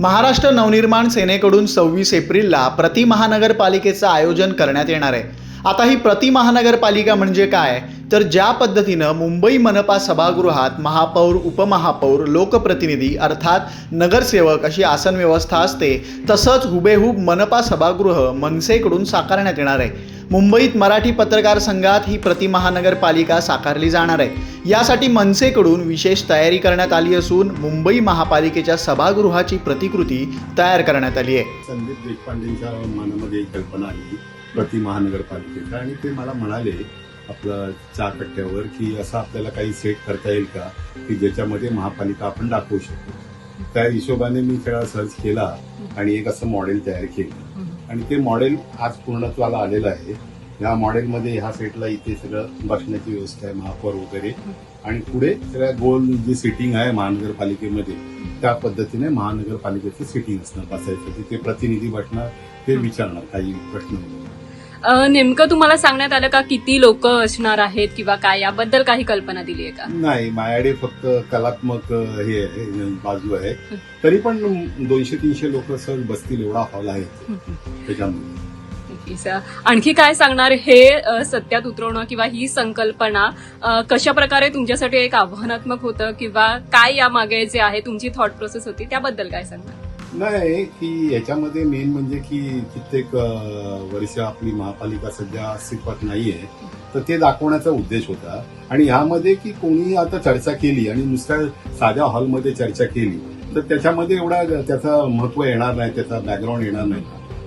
महाराष्ट्र नवनिर्माण सेनेकडून सव्वीस एप्रिलला प्रति महानगरपालिकेचं आयोजन करण्यात येणार आहे. आता ही प्रति महानगरपालिका म्हणजे काय? तर ज्या पद्धतीनं मुंबई मनपा सभागृहात महापौर उपमहापौर लोकप्रतिनिधी अर्थात नगरसेवक अशी आसन व्यवस्था असते तसंच हुबेहूब मनपा सभागृह मनसेकडून साकारण्यात येणार आहे. मुंबईत मराठी पत्रकार संघात ही प्रति महानगरपालिका साकारली जाणार आहे. यासाठी मनसेकडून विशेष तयारी करण्यात आली असून मुंबई महापालिकेच्या सभागृहाची प्रतिकृती तयार करण्यात आली आहे. संदीप देशपांडेंच्या मनामध्ये एक कल्पना आली प्रति महानगरपालिकेचा. आणि ते मला म्हणाले आपलं चहा कट्ट्यावर की असं आपल्याला काही सेट करता येईल का? की ज्याच्यामध्ये महापालिका आपण दाखवू शकतो. त्या हिशोबाने मी सगळा सर्च केला आणि एक असं मॉडेल तयार केलं. आणि ते मॉडेल आज पूर्णत्वाला आलेलं आहे. या मॉडेलमध्ये ह्या सेटला इथे सगळं बसण्याची व्यवस्था आहे महापौर वगैरे. आणि पुढे सगळ्या गोल जी सिटिंग आहे महानगरपालिकेमध्ये त्या पद्धतीने महानगरपालिकेचं सिटिंग असणार बसायचं. तिथे प्रतिनिधी बसणार ते विचारणार काही प्रश्न नेमकं तुम्हाला सांगण्यात आलं का किती लोक असणार आहेत किंवा काय? याबद्दल काही कल्पना दिली आहे का? नाही माझ्याकडे फक्त कलात्मक हे आहे बाजू आहे. तरी पण दोनशे तीनशे लोक सहज बसतील एवढा हॉल आहे. त्याच्यामध्ये नक्कीच. आणखी काय सांगणार हे सत्यात उतरवणं किंवा ही संकल्पना कशा प्रकारे तुमच्यासाठी एक आव्हानात्मक होतं किंवा काय यामागे जे आहे तुमची थॉट प्रोसेस होती त्याबद्दल काय सांगणार? नाही की याच्यामध्ये मेन म्हणजे की कित्येक वर्ष आपली महापालिका सध्या अस्तित्वात नाहीये. तर ते दाखवण्याचा उद्देश होता. आणि ह्यामध्ये की कोणी आता चर्चा केली आणि नुसत्या साध्या हॉलमध्ये चर्चा केली तर त्याच्यामध्ये एवढा त्याचा महत्त्व येणार नाही त्याचा बॅकग्राऊंड येणार नाही.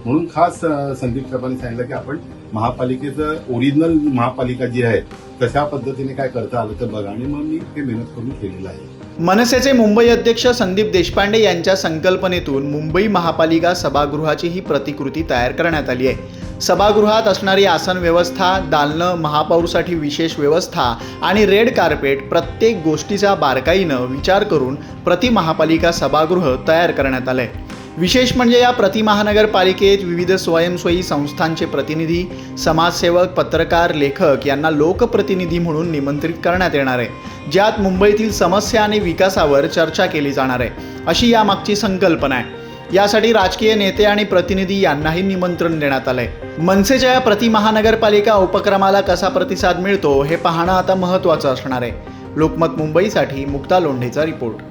म्हणून खास संदीप साहेबांनी सांगितलं की आपण महापालिकेचं ओरिजिनल महापालिका जी आहे तशा पद्धतीने काय करता आलं तर बघा. आणि मग मी ते मेहनत करून केलेलं आहे. मनसेचे मुंबई अध्यक्ष संदीप देशपांडे यांच्या संकल्पनेतून मुंबई महापालिका सभागृहाची ही प्रतिकृती तयार करण्यात आली आहे. सभागृहात असणारी आसन व्यवस्था दालनं महापौरसाठी विशेष व्यवस्था आणि रेड कार्पेट प्रत्येक गोष्टीचा बारकाईनं विचार करून प्रति महापालिका सभागृह तयार करण्यात आलं आहे विशेष म्हणजे या प्रति महानगरपालिकेत विविध स्वयंस्वयी संस्थांचे प्रतिनिधी समाजसेवक पत्रकार लेखक यांना लोकप्रतिनिधी म्हणून निमंत्रित करण्यात येणार आहे ज्यात मुंबईतील समस्या आणि विकासावर चर्चा केली जाणार आहे अशी यामागची संकल्पना आहे. यासाठी राजकीय नेते आणि प्रतिनिधी यांनाही निमंत्रण देण्यात आलंय. मनसेच्या या प्रति महानगरपालिका उपक्रमाला कसा प्रतिसाद मिळतो हे पाहणं आता महत्त्वाचं असणार आहे. लोकमत मुंबईसाठी मुक्ता लोंढेचा रिपोर्ट.